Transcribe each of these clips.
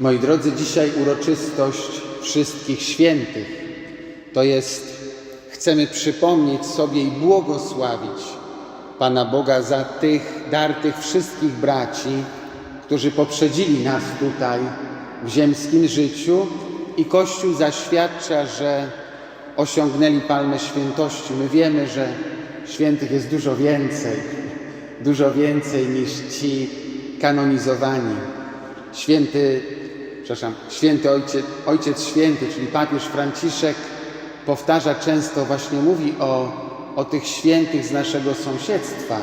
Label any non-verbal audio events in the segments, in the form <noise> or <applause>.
Moi drodzy, dzisiaj uroczystość wszystkich świętych. To jest, chcemy przypomnieć sobie i błogosławić Pana Boga za tych dar tych wszystkich braci, którzy poprzedzili nas tutaj w ziemskim życiu i Kościół zaświadcza, że osiągnęli palmę świętości. My wiemy, że świętych jest dużo więcej, dużo więcej niż ci kanonizowani. Święty, przepraszam, święty ojciec, ojciec święty, czyli papież Franciszek powtarza często, właśnie mówi o, o tych świętych z naszego sąsiedztwa,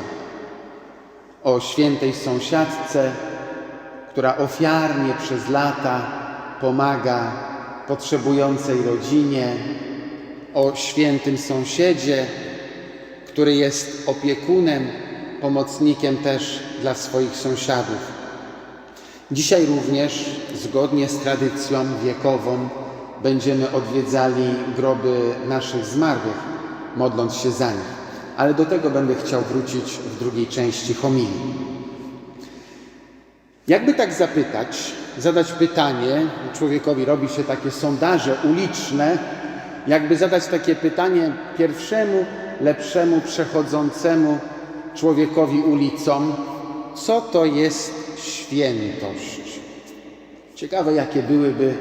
o świętej sąsiadce, która ofiarnie przez lata pomaga potrzebującej rodzinie, o świętym sąsiedzie, który jest opiekunem, pomocnikiem też dla swoich sąsiadów. Dzisiaj również, zgodnie z tradycją wiekową, będziemy odwiedzali groby naszych zmarłych, modląc się za nich. Ale do tego będę chciał wrócić w drugiej części homilii. Jakby tak zapytać, zadać pytanie, człowiekowi robi się takie sondaże uliczne, jakby zadać takie pytanie pierwszemu, lepszemu, przechodzącemu człowiekowi ulicą, co to jest świętość? Ciekawe, jakie byłyby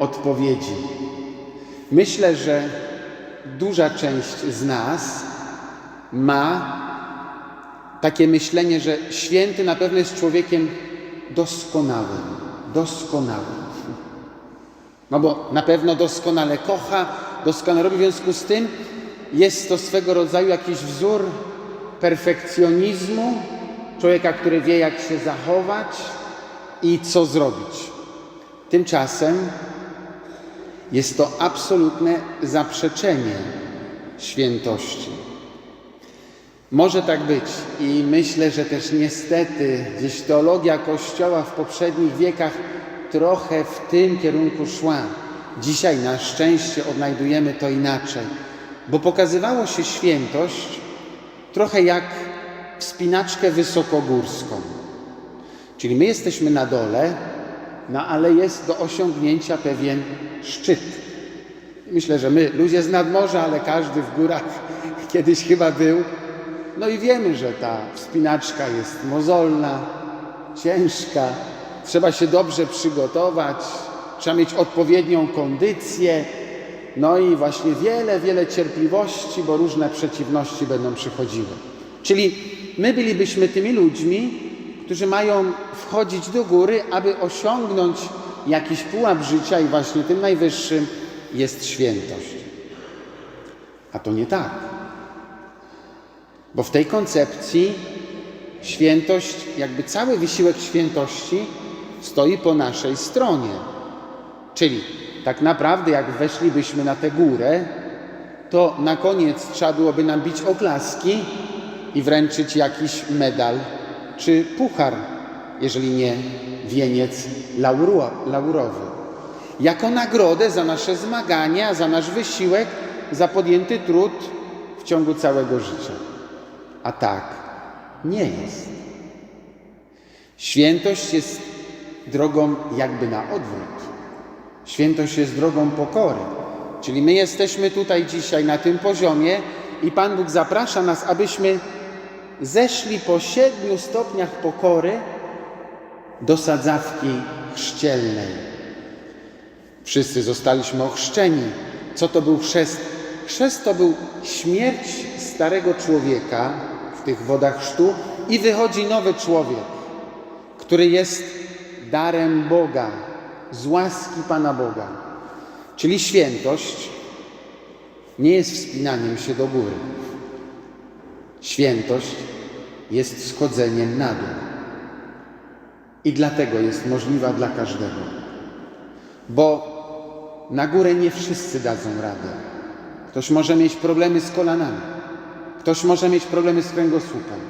odpowiedzi. Myślę, że duża część z nas ma takie myślenie, że święty na pewno jest człowiekiem doskonałym, doskonałym. No bo na pewno doskonale kocha, doskonale robi, w związku z tym jest to swego rodzaju jakiś wzór perfekcjonizmu, człowieka, który wie, jak się zachować i co zrobić. Tymczasem jest to absolutne zaprzeczenie świętości. Może tak być i myślę, że też niestety gdzieś teologia Kościoła w poprzednich wiekach trochę w tym kierunku szła. Dzisiaj na szczęście odnajdujemy to inaczej, bo pokazywało się świętość trochę jak wspinaczkę wysokogórską. Czyli my jesteśmy na dole, no ale jest do osiągnięcia pewien szczyt. Myślę, że my, ludzie z nadmorza, ale każdy w górach <laughs> kiedyś chyba był. No i wiemy, że ta wspinaczka jest mozolna, ciężka, trzeba się dobrze przygotować, trzeba mieć odpowiednią kondycję, no i właśnie wiele, wiele cierpliwości, bo różne przeciwności będą przychodziły. Czyli my bylibyśmy tymi ludźmi, którzy mają wchodzić do góry, aby osiągnąć jakiś pułap życia i właśnie tym najwyższym jest świętość. A to nie tak. Bo w tej koncepcji świętość, jakby cały wysiłek świętości stoi po naszej stronie. Czyli tak naprawdę, jak weszlibyśmy na tę górę, to na koniec trzeba byłoby nam bić oklaski i wręczyć jakiś medal czy puchar, jeżeli nie wieniec lauro, laurowy. Jako nagrodę za nasze zmagania, za nasz wysiłek, za podjęty trud w ciągu całego życia. A tak nie jest. Świętość jest drogą jakby na odwrót. Świętość jest drogą pokory. Czyli my jesteśmy tutaj dzisiaj na tym poziomie i Pan Bóg zaprasza nas, abyśmy zeszli po siedmiu stopniach pokory do sadzawki chrzcielnej. Wszyscy zostaliśmy ochrzczeni. Co to był chrzest? Chrzest to był śmierć starego człowieka w tych wodach chrztu i wychodzi nowy człowiek, który jest darem Boga, z łaski Pana Boga. Czyli świętość nie jest wspinaniem się do góry. Świętość jest schodzeniem na dół. I dlatego jest możliwa dla każdego. Bo na górę nie wszyscy dadzą radę. Ktoś może mieć problemy z kolanami, ktoś może mieć problemy z kręgosłupem,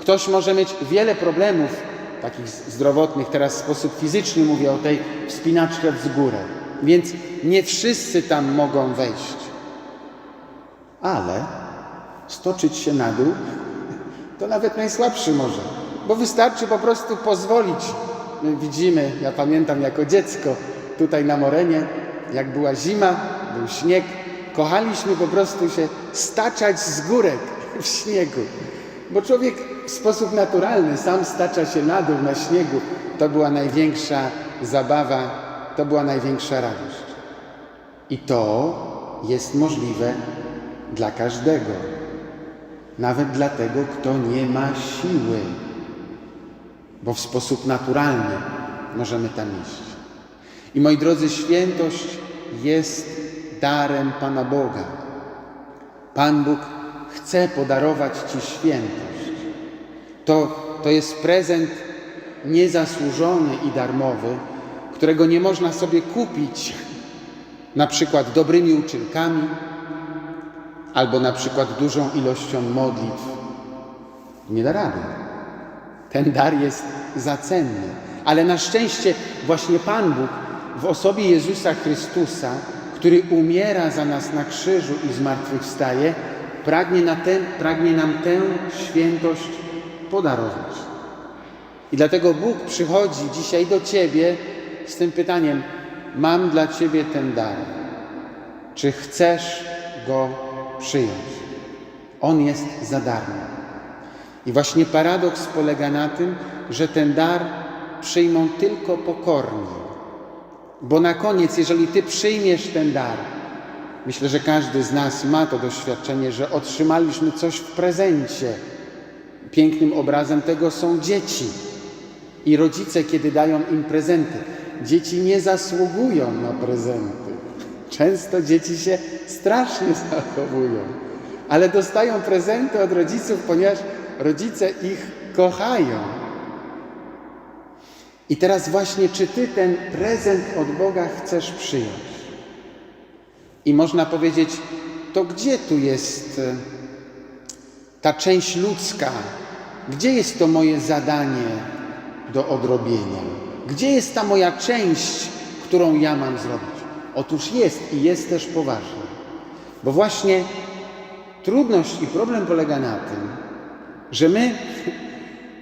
ktoś może mieć wiele problemów takich zdrowotnych, teraz w sposób fizyczny mówię o tej wspinaczce w górę. Więc nie wszyscy tam mogą wejść. Ale stoczyć się na dół to nawet najsłabszy może, bo wystarczy po prostu pozwolić my widzimy, ja pamiętam jako dziecko tutaj na Morenie, jak była zima, był śnieg, kochaliśmy po prostu się staczać z górek w śniegu. Bo człowiek w sposób naturalny sam stacza się na dół na śniegu. To była największa zabawa, to była największa radość. I to jest możliwe dla każdego, nawet dla tego, kto nie ma siły, bo w sposób naturalny możemy tam iść. I moi drodzy, świętość jest darem Pana Boga. Pan Bóg chce podarować Ci świętość. To, to jest prezent niezasłużony i darmowy, którego nie można sobie kupić na przykład dobrymi uczynkami albo na przykład dużą ilością modlitw. Nie da rady. Ten dar jest zacenny, ale na szczęście właśnie Pan Bóg w osobie Jezusa Chrystusa, który umiera za nas na krzyżu i zmartwychwstaje, pragnie, na ten, pragnie nam tę świętość podarować. I dlatego Bóg przychodzi dzisiaj do Ciebie z tym pytaniem: Mam dla Ciebie ten dar. Czy chcesz go przyjąć? On jest za darmo. I właśnie paradoks polega na tym, że ten dar przyjmą tylko pokorni. Bo na koniec, jeżeli Ty przyjmiesz ten dar, myślę, że każdy z nas ma to doświadczenie, że otrzymaliśmy coś w prezencie. Pięknym obrazem tego są dzieci i rodzice, kiedy dają im prezenty. Dzieci nie zasługują na prezenty. Często dzieci się strasznie <laughs> zachowują, ale dostają prezenty od rodziców, ponieważ rodzice ich kochają. I teraz właśnie, czy ty ten prezent od Boga chcesz przyjąć? I można powiedzieć, to gdzie tu jest e, ta część ludzka? Gdzie jest to moje zadanie do odrobienia? Gdzie jest ta moja część, którą ja mam zrobić? Otóż jest i jest też poważna. Bo właśnie trudność i problem polega na tym, że my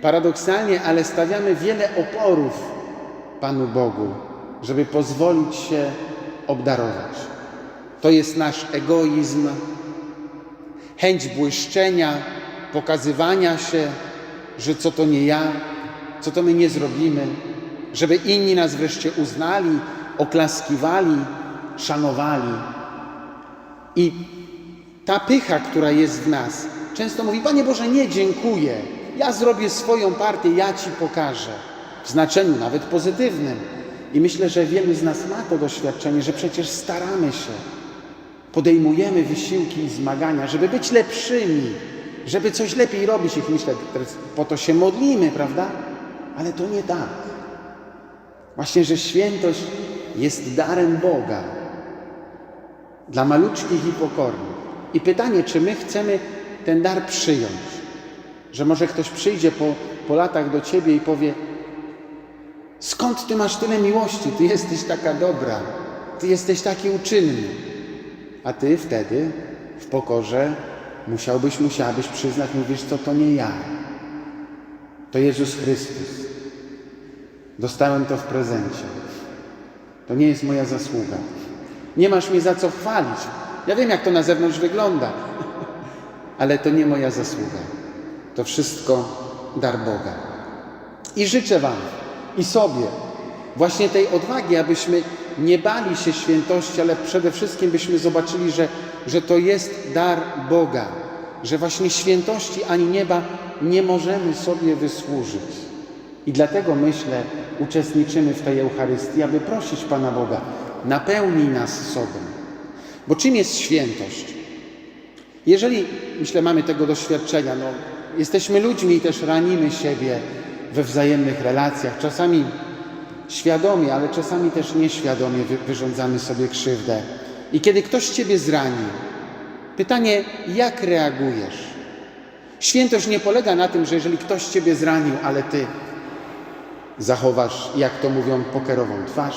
paradoksalnie, ale stawiamy wiele oporów Panu Bogu, żeby pozwolić się obdarować. To jest nasz egoizm, chęć błyszczenia, pokazywania się, że co to nie ja, co to my nie zrobimy, żeby inni nas wreszcie uznali, oklaskiwali, szanowali. I ta pycha, która jest w nas, często mówi: Panie Boże, nie dziękuję. Ja zrobię swoją partię, ja Ci pokażę. W znaczeniu nawet pozytywnym. I myślę, że wielu z nas ma to doświadczenie, że przecież staramy się, podejmujemy wysiłki i zmagania, żeby być lepszymi, żeby coś lepiej robić. I myślę, po to się modlimy, prawda? Ale to nie tak. Właśnie, że świętość jest darem Boga dla maluczkich i pokornych. I pytanie, czy my chcemy ten dar przyjąć? Że może ktoś przyjdzie po, po latach do ciebie i powie: Skąd ty masz tyle miłości? Ty jesteś taka dobra, ty jesteś taki uczynny. A ty wtedy w pokorze musiałbyś, musiałabyś przyznać, mówisz, co to nie ja. To Jezus Chrystus. Dostałem to w prezencie. To nie jest moja zasługa. Nie masz mnie za co chwalić. Ja wiem, jak to na zewnątrz wygląda, <laughs> ale to nie moja zasługa. To wszystko dar Boga. I życzę Wam i sobie właśnie tej odwagi, abyśmy nie bali się świętości, ale przede wszystkim byśmy zobaczyli, że, że to jest dar Boga, że właśnie świętości ani nieba nie możemy sobie wysłużyć. I dlatego myślę, uczestniczymy w tej Eucharystii, aby prosić Pana Boga, napełnij nas sobą. Bo czym jest świętość? Jeżeli, myślę, mamy tego doświadczenia, no, jesteśmy ludźmi i też ranimy siebie we wzajemnych relacjach, czasami świadomie, ale czasami też nieświadomie wy, wyrządzamy sobie krzywdę. I kiedy ktoś Ciebie zrani, pytanie, jak reagujesz? Świętość nie polega na tym, że jeżeli ktoś Ciebie zranił, ale Ty zachowasz, jak to mówią, pokerową twarz,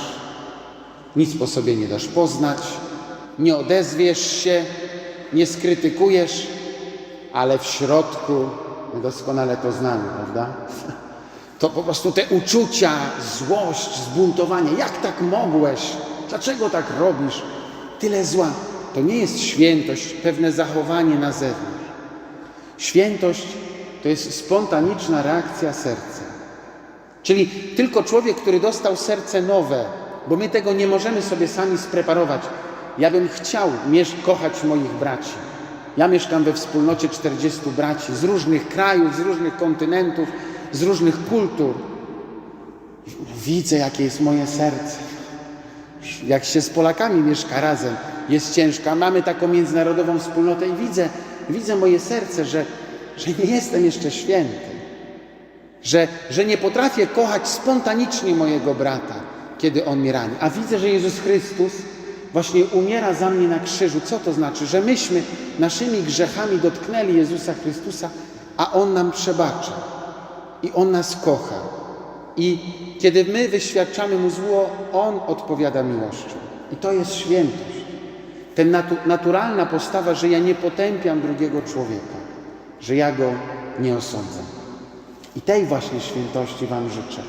nic po sobie nie dasz poznać, nie odezwiesz się, nie skrytykujesz, ale w środku, my doskonale to znamy, prawda? <laughs> to po prostu te uczucia, złość, zbuntowanie. Jak tak mogłeś? Dlaczego tak robisz? Tyle zła. To nie jest świętość, pewne zachowanie na zewnątrz. Świętość to jest spontaniczna reakcja serca. Czyli tylko człowiek, który dostał serce nowe, bo my tego nie możemy sobie sami spreparować. Ja bym chciał kochać moich braci. Ja mieszkam we wspólnocie 40 braci z różnych krajów, z różnych kontynentów, z różnych kultur. Widzę, jakie jest moje serce. Jak się z Polakami mieszka razem, jest ciężko. Mamy taką międzynarodową wspólnotę i widzę, widzę moje serce, że, że nie jestem jeszcze święty. Że, że nie potrafię kochać spontanicznie mojego brata, kiedy on mnie rani. A widzę, że Jezus Chrystus właśnie umiera za mnie na krzyżu. Co to znaczy? Że myśmy naszymi grzechami dotknęli Jezusa Chrystusa, a On nam przebacza. I On nas kocha. I kiedy my wyświadczamy Mu zło, On odpowiada miłością. I to jest świętość. Ten natu naturalna postawa, że ja nie potępiam drugiego człowieka, że ja go nie osądzam. I tej właśnie świętości Wam życzę.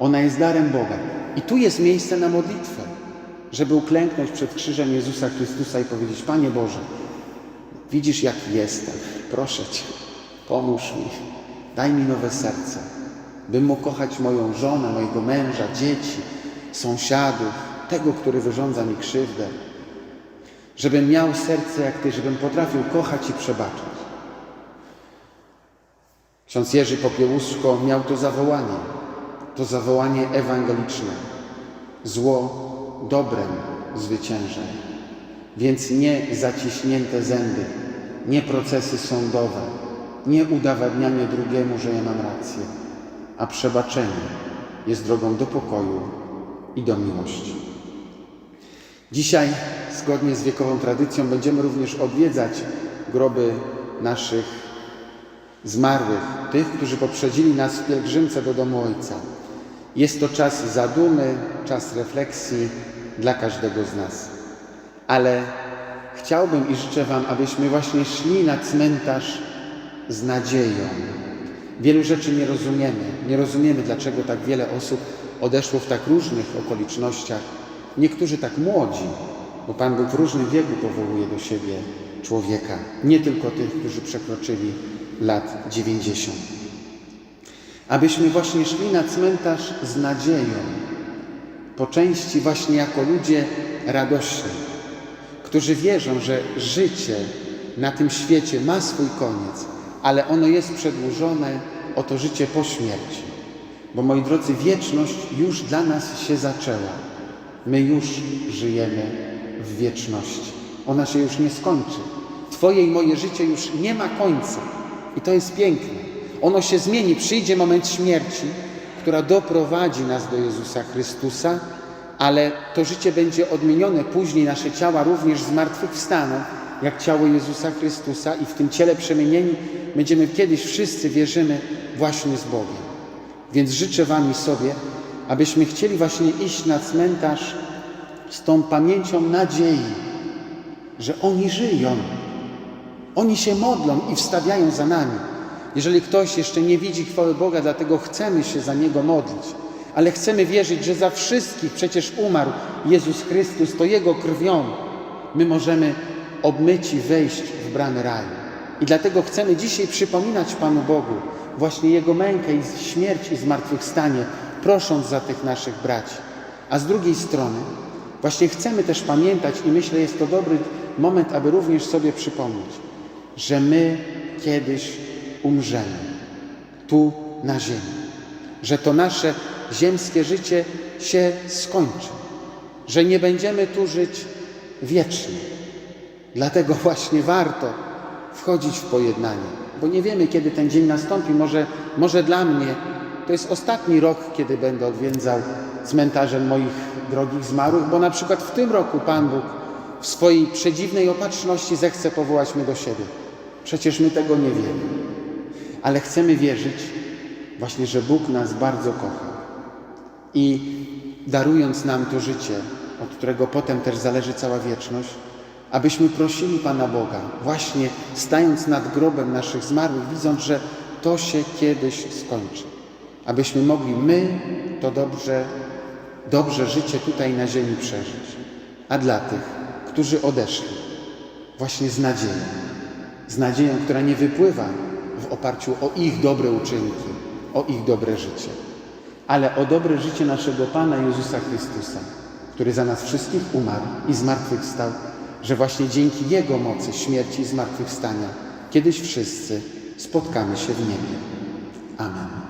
Ona jest darem Boga. I tu jest miejsce na modlitwę, żeby uklęknąć przed krzyżem Jezusa Chrystusa i powiedzieć: Panie Boże, widzisz, jaki jestem. Proszę Cię, pomóż mi, daj mi nowe serce, bym mógł kochać moją żonę, mojego męża, dzieci, sąsiadów, tego, który wyrządza mi krzywdę. Żebym miał serce jak Ty, żebym potrafił kochać i przebaczać. Ksiądz Jerzy Popiełuszko miał to zawołanie, to zawołanie ewangeliczne. Zło dobrem zwycięża. Więc nie zaciśnięte zęby, nie procesy sądowe, nie udowadnianie drugiemu, że ja mam rację, a przebaczenie jest drogą do pokoju i do miłości. Dzisiaj, zgodnie z wiekową tradycją, będziemy również odwiedzać groby naszych zmarłych, tych, którzy poprzedzili nas w pielgrzymce do domu Ojca. Jest to czas zadumy, czas refleksji dla każdego z nas. Ale chciałbym i życzę Wam, abyśmy właśnie szli na cmentarz z nadzieją. Wielu rzeczy nie rozumiemy. Nie rozumiemy, dlaczego tak wiele osób odeszło w tak różnych okolicznościach. Niektórzy tak młodzi, bo Pan Bóg w różnym wieku powołuje do siebie człowieka, nie tylko tych, którzy przekroczyli lat 90. Abyśmy właśnie szli na cmentarz z nadzieją, po części właśnie jako ludzie radośni, którzy wierzą, że życie na tym świecie ma swój koniec, ale ono jest przedłużone o to życie po śmierci. Bo moi drodzy, wieczność już dla nas się zaczęła. My już żyjemy w wieczności. Ona się już nie skończy. Twoje i moje życie już nie ma końca. I to jest piękne. Ono się zmieni, przyjdzie moment śmierci, która doprowadzi nas do Jezusa Chrystusa, ale to życie będzie odmienione później, nasze ciała również zmartwychwstaną, jak ciało Jezusa Chrystusa i w tym ciele przemienieni będziemy kiedyś wszyscy, wierzymy, właśnie z Bogiem. Więc życzę Wam i sobie, abyśmy chcieli właśnie iść na cmentarz z tą pamięcią nadziei, że oni żyją, oni się modlą i wstawiają za nami. Jeżeli ktoś jeszcze nie widzi chwały Boga, dlatego chcemy się za Niego modlić, ale chcemy wierzyć, że za wszystkich przecież umarł Jezus Chrystus, to Jego krwią my możemy obmyci wejść w bramy raju. I dlatego chcemy dzisiaj przypominać Panu Bogu właśnie Jego mękę i śmierć i zmartwychwstanie, prosząc za tych naszych braci. A z drugiej strony właśnie chcemy też pamiętać i myślę, jest to dobry moment, aby również sobie przypomnieć, że my kiedyś umrzemy tu na ziemi, że to nasze ziemskie życie się skończy, że nie będziemy tu żyć wiecznie. Dlatego właśnie warto wchodzić w pojednanie, bo nie wiemy, kiedy ten dzień nastąpi. Może, może dla mnie to jest ostatni rok, kiedy będę odwiedzał cmentarzem moich drogich zmarłych, bo na przykład w tym roku Pan Bóg w swojej przedziwnej opatrzności zechce powołać mnie do siebie. Przecież my tego nie wiemy, ale chcemy wierzyć właśnie, że Bóg nas bardzo kocha i darując nam to życie, od którego potem też zależy cała wieczność, abyśmy prosili Pana Boga, właśnie stając nad grobem naszych zmarłych, widząc, że to się kiedyś skończy. abyśmy mogli my to dobrze, dobrze życie tutaj na ziemi przeżyć. A dla tych, którzy odeszli, właśnie z nadzieją, z nadzieją, która nie wypływa w oparciu o ich dobre uczynki, o ich dobre życie, ale o dobre życie naszego Pana Jezusa Chrystusa, który za nas wszystkich umarł i zmartwychwstał, że właśnie dzięki Jego mocy, śmierci i zmartwychwstania kiedyś wszyscy spotkamy się w niebie. Amen.